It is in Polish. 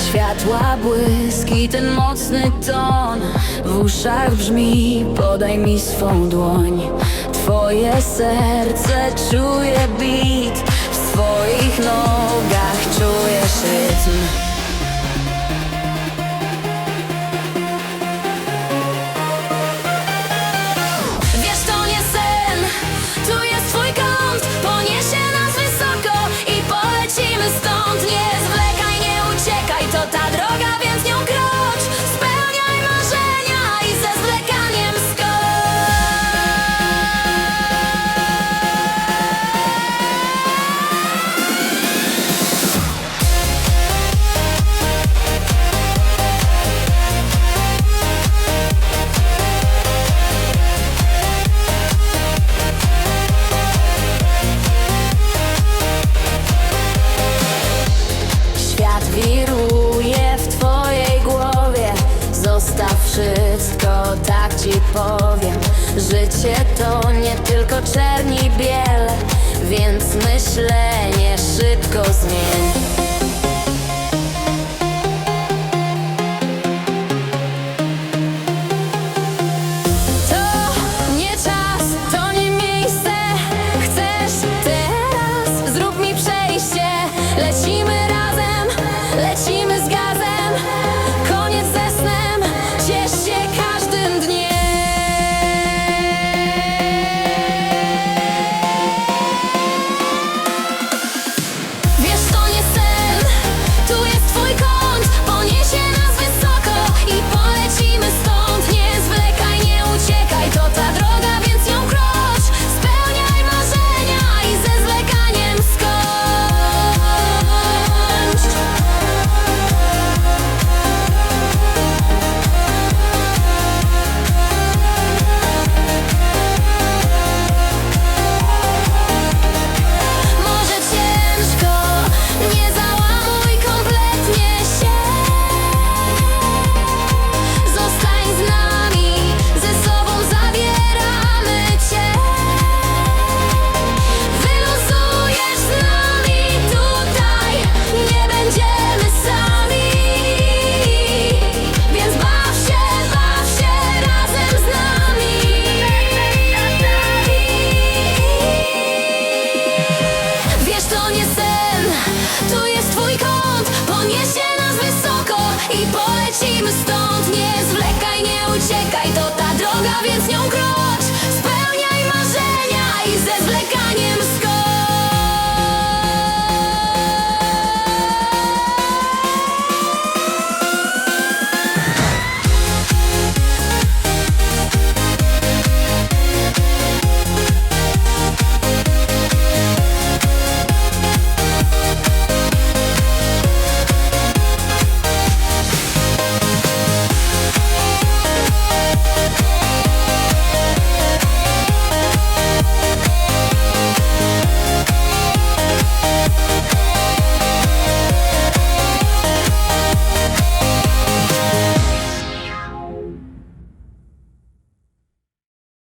światła błyski ten mocny ton. W uszach brzmi, podaj mi swą dłoń. Twoje serce czuje bit Życie to nie tylko czerni biel Więc myślenie szybko zmienia. I polecimy stąd, nie zwlekaj, nie uciekaj To ta droga, więc nią krok.